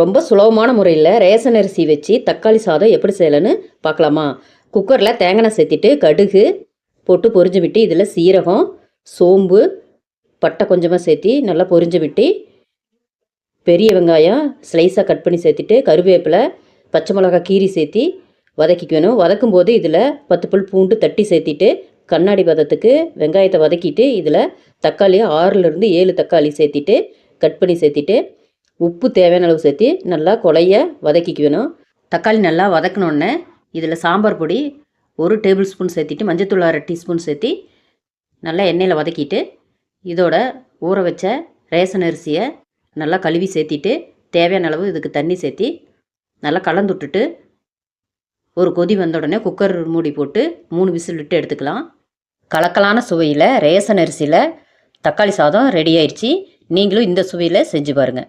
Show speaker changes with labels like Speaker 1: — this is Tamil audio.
Speaker 1: ரொம்ப சுலபமான முறையில் ரேசன் அரிசி வச்சு தக்காளி சாதம் எப்படி செய்யலைன்னு பார்க்கலாமா? குக்கரில் தேங்காய் சேர்த்திட்டு கடுகு போட்டு பொரிஞ்சு விட்டு இதில் சீரகம் சோம்பு பட்டை கொஞ்சமாக சேர்த்தி நல்லா பொரிஞ்சு விட்டு பெரிய வெங்காயம் ஸ்லைஸாக கட் பண்ணி சேர்த்துட்டு கருவேப்பிலை பச்சை மிளகாய் கீரி சேர்த்தி வதக்கிக்கணும். வதக்கும் போது இதில் பத்து புல் பூண்டு தட்டி சேர்த்திட்டு கண்ணாடி பதத்துக்கு வெங்காயத்தை வதக்கிட்டு இதில் தக்காளி ஆறுலேருந்து ஏழு தக்காளி சேர்த்திட்டு கட் பண்ணி சேர்த்திட்டு உப்பு தேவையான அளவு சேர்த்தி நல்லா கொலைய வதக்கிக்கணும். தக்காளி நல்லா வதக்கினோடனே இதில் சாம்பார் பொடி ஒரு டேபிள் ஸ்பூன் சேர்த்திட்டு மஞ்சத்தூள் அரை டீஸ்பூன் சேர்த்தி நல்லா எண்ணெயில் வதக்கிட்டு இதோட ஊற வச்ச ரேசன் அரிசியை நல்லா கழுவி சேர்த்திட்டு தேவையான அளவு இதுக்கு தண்ணி சேர்த்தி நல்லா கலந்து விட்டுட்டு ஒரு கொதி வந்த உடனே குக்கர் மூடி போட்டு மூணு விசில் விட்டு எடுத்துக்கலாம். கலக்கலான சுவையில் ரேசன் அரிசியில் தக்காளி சாதம் ரெடி ஆயிடுச்சு. நீங்களும் இந்த சுவையில் செஞ்சு பாருங்கள்